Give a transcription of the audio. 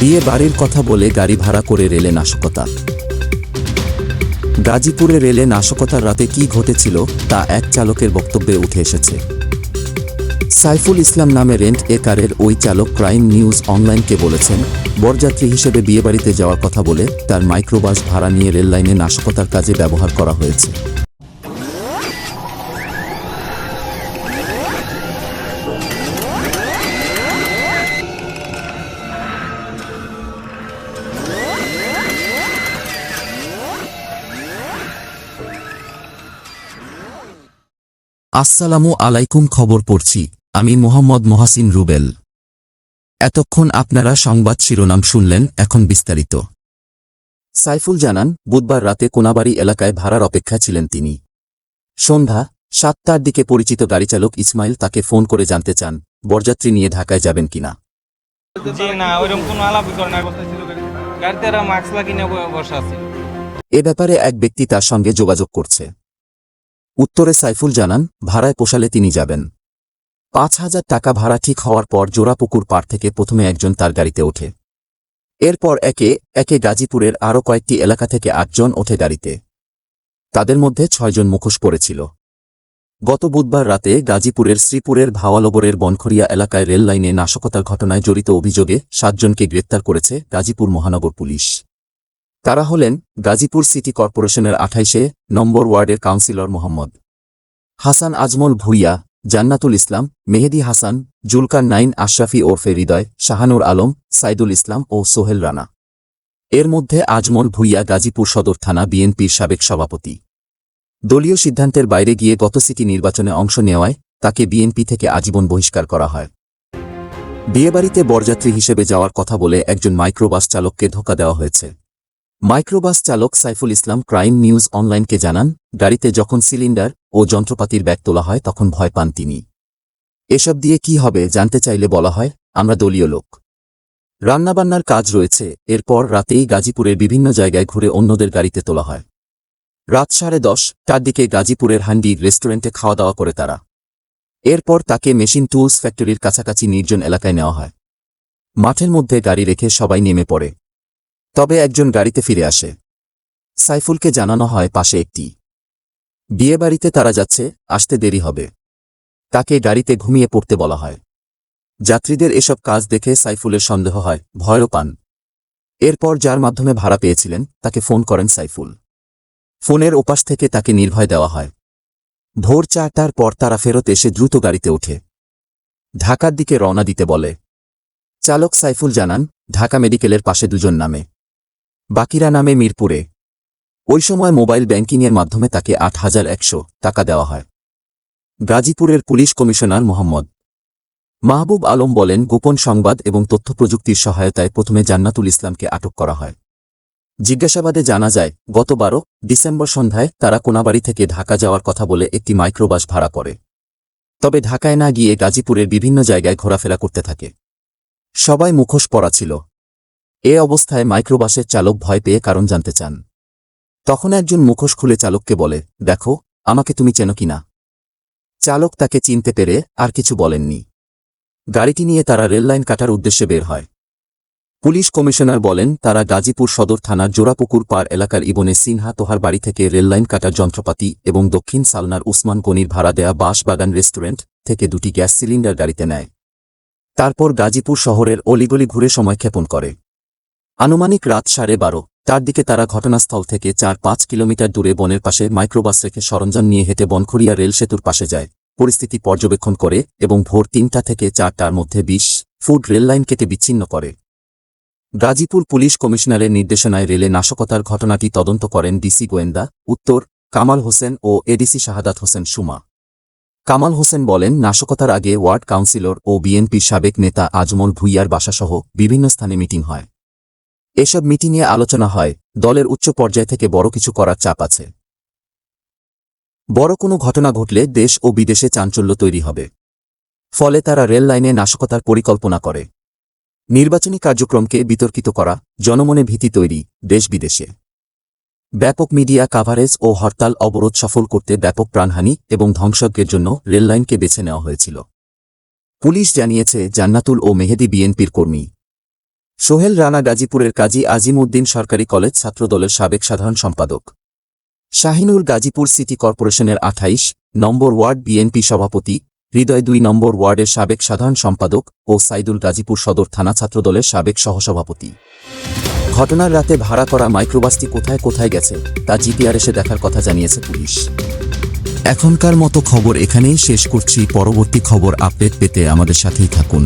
বিয়ে বাড়ির কথা বলে গাড়ি ভাড়া করে রেলে নাশকতা। গাজীপুরে রেলে নাশকতার রাতে কি ঘটেছিল তা এক চালকের বক্তব্যে উঠে এসেছে। সাইফুল ইসলাম নামে রেন্ট এ কারের ওই চালক ক্রাইম নিউজ অনলাইনকে বলেছেন, বরযাত্রী হিসেবে বিয়েবাড়িতে যাওয়ার কথা বলে তার মাইক্রোবাস ভাড়া নিয়ে রেললাইনে নাশকতার কাজে ব্যবহার করা হয়েছে। আসসালামু আলাইকুম খবর পড়ছি আমি মোহাম্মদ মহাসিন রুবেল। এতক্ষণ আপনারা সংবাদ শিরোনাম শুনলেন এখন বিস্তারিত। সাইফুল জানান বুধবার রাতে কোনাবাড়ি এলাকায় ভাড়ার অপেক্ষা ছিলেন তিনি। সন্ধ্যা সাতটার দিকে পরিচিত গাড়িচালক ইসমাইল তাকে ফোন করে জানতে চান বরযাত্রী নিয়ে ঢাকায় যাবেন কিনা। এ ব্যাপারে এক ব্যক্তি তার সঙ্গে যোগাযোগ করছে। উত্তরে সাইফুল জানান, ভাড়ায় পোষালে তিনি যাবেন। পাঁচ হাজার টাকা ভাড়া ঠিক হওয়ার পর জোড়াপুকুর পাড় থেকে প্রথমে একজন তার গাড়িতে ওঠে। এরপর একে একে গাজীপুরের আরও কয়েকটি এলাকা থেকে আটজন ওঠে গাড়িতে। তাদের মধ্যে ছয়জন মুখোশ পড়েছিল। গত বুধবার রাতে গাজীপুরের শ্রীপুরের ভাওয়ালবরের বনখরিয়া এলাকায় রেল লাইনে নাশকতার ঘটনায় জড়িত অভিযোগে সাতজনকে গ্রেপ্তার করেছে গাজীপুর মহানগর পুলিশ। তারা হলেন গাজীপুর সিটি কর্পোরেশনের আঠাইশে নম্বর ওয়ার্ডের কাউন্সিলর মোহাম্মদ। হাসান আজমল ভুইয়া, জান্নাতুল ইসলাম, মেহেদি হাসান জুলকার নাইন, আশরাফি ওরফে হৃদয়, শাহানুর আলম, সাইদুল ইসলাম ও সোহেল রানা। এর মধ্যে আজমল ভুইয়া গাজীপুর সদর থানা বিএনপির সাবেক সভাপতি। দলীয় সিদ্ধান্তের বাইরে গিয়ে গত সিটি নির্বাচনে অংশ নেওয়ায় তাকে বিএনপি থেকে আজীবন বহিষ্কার করা হয়। বিয়েবাড়িতে বরযাত্রী হিসেবে যাওয়ার কথা বলে একজন মাইক্রোবাস চালককে ধোকা দেওয়া হয়েছে। মাইক্রোবাস চালক সাইফুল ইসলাম ক্রাইম নিউজ অনলাইনকে জানান, গাড়িতে যখন সিলিন্ডার ও যন্ত্রপাতির ব্যাগ তোলা হয় তখন ভয় পান তিনি। এসব দিয়ে কি হবে জানতে চাইলে বলা হয়, আমরা দলীয় লোক। রান্নাবান্নার কাজ রয়েছে, এরপর রাতেই গাজীপুরের বিভিন্ন জায়গায় ঘুরে অন্যদের গাড়িতে তোলা হয়। রাত সাড়ে দশ টার দিকে গাজীপুরের হান্ডি রেস্টুরেন্টে খাওয়া দাওয়া করে তারা। এরপর তাকে মেশিন টুলস ফ্যাক্টরির কাছাকাছি নির্জন এলাকায় নেওয়া হয়। মাঠের মধ্যে গাড়ি রেখে সবাই নেমে পড়ে। তবে একজন গাড়িতে ফিরে আসে। সাইফুলকে জানানো হয় পাশে একটি। বিয়েবাড়িতে তারা যাচ্ছে, আসতে দেরি হবে। তাকে গাড়িতে ঘুমিয়ে পড়তে বলা হয়। যাত্রীদের এসব কাজ দেখে সাইফুলের সন্দেহ হয়, ভয়ও পান। এরপর যার মাধ্যমে ভাড়া পেয়েছিলেন, তাকে ফোন করেন সাইফুল। ফোনের ওপাশ থেকে তাকে নির্ভয় দেওয়া হয়। ভোর চারটার পর তারা ফেরত এসে দ্রুত গাড়িতে ওঠে। ঢাকার দিকে রওনা দিতে বলে। চালক সাইফুল জানান, ঢাকা মেডিকেলের পাশে দুজন নামে। বাকিরা নামে মিরপুরে। ওই সময় মোবাইল ব্যাংকিংয়ের মাধ্যমে তাকে আট হাজার একশো টাকা দেওয়া হয়। গাজীপুরের পুলিশ কমিশনার মোহাম্মদ মাহবুব আলম বলেন, গোপন সংবাদ এবং তথ্য প্রযুক্তির সহায়তায় প্রথমে জান্নাতুল ইসলামকে আটক করা হয়। জিজ্ঞাসাবাদে জানা যায়, গত বারো ডিসেম্বর সন্ধ্যায় তারা কোনাবাড়ি থেকে ঢাকা যাওয়ার কথা বলে একটি মাইক্রোবাস ভাড়া করে। তবে ঢাকায় না গিয়ে গাজীপুরের বিভিন্ন জায়গায় ঘোরাফেরা করতে থাকে। সবাই মুখোশ পরা ছিল। এ অবস্থায় মাইক্রোবাসের চালক ভয় পেয়ে কারণ জানতে চান। তখন একজন মুখোশ খুলে চালককে বলে, দেখো, আমাকে তুমি চেনো কিনা চালক তাকে চিনতে পেরে আর কিছু বলেননি। গাড়িটি নিয়ে তারা রেললাইন কাটার উদ্দেশ্যে বের হয়। পুলিশ কমিশনার বলেন, তারা গাজীপুর সদর থানার জোড়াপুকুর পার এলাকার ইবনে সিনহা তোহার বাড়ি থেকে রেললাইন কাটার যন্ত্রপাতি এবং দক্ষিণ সালনার উসমান গনির ভাড়া দেয়া বাঁশবাগান রেস্টুরেন্ট থেকে দুটি গ্যাস সিলিন্ডার গাড়িতে নেয়। তারপর গাজীপুর শহরের অলিগলি ঘুরে সময় ক্ষেপণ করে। আনুমানিক রাত সাড়ে বারো। তার দিকে তারা ঘটনাস্থল থেকে চার পাঁচ কিলোমিটার দূরে বনের পাশে মাইক্রোবাস রেখে সরঞ্জাম নিয়ে হেঁটে বনখড়িয়া রেল সেতুর পাশে যায়। পরিস্থিতি পর্যবেক্ষণ করে এবং ভোর তিনটা থেকে চারটার মধ্যে বিশ ফুট রেললাইন কেটে বিচ্ছিন্ন করে। গাজীপুর পুলিশ কমিশনারের নির্দেশনায় রেলে নাশকতার ঘটনাটি তদন্ত করেন ডিসি গোয়েন্দা, উত্তর কামাল হোসেন ও এডিসি শাহাদাত হোসেন সুমা। কামাল হোসেন বলেন, নাশকতার আগে ওয়ার্ড কাউন্সিলর ও বিএনপির সাবেক নেতা আজমল ভুইয়ার বাসাসহ বিভিন্ন স্থানে মিটিং হয়। এসব মিটিংয়ে আলোচনা হয়, দলের উচ্চ পর্যায় থেকে বড় কিছু করার চাপ আছে। বড় কোনো ঘটনা ঘটলে দেশ ও বিদেশে চাঞ্চল্য তৈরি হবে। ফলে তারা রেল লাইনে নাশকতার পরিকল্পনা করে। নির্বাচনী কার্যক্রমকে বিতর্কিত করা, জনমনে ভীতি তৈরি, দেশ বিদেশে। ব্যাপক মিডিয়া কাভারেজ ও হরতাল অবরোধ সফল করতে ব্যাপক প্রাণহানি এবং ধ্বংসজ্ঞের জন্য রেললাইনকে বেছে নেওয়া হয়েছিল। পুলিশ জানিয়েছে, জান্নাতুল ও মেহেদি বিএনপির কর্মী সোহেল রানা গাজীপুরের কাজী আজিম উদ্দিন সরকারি কলেজ ছাত্রদলের সাবেক সাধারণ সম্পাদক। শাহিনুর গাজীপুর সিটি কর্পোরেশনের আঠাইশ নম্বর ওয়ার্ড বিএনপি সভাপতি, হৃদয় দুই নম্বর ওয়ার্ডের সাবেক সাধারণ সম্পাদক ও সাইদুল গাজীপুর সদর থানা ছাত্রদলের সাবেক সহসভাপতি। ঘটনার রাতে ভাড়া করা মাইক্রোবাসটি কোথায় কোথায় গেছে, তা জিপিআর এসে দেখার কথা জানিয়েছে পুলিশ। এখনকার মতো খবর এখানেই শেষ করছি, পরবর্তী খবর আপডেট পেতে আমাদের সাথেই থাকুন।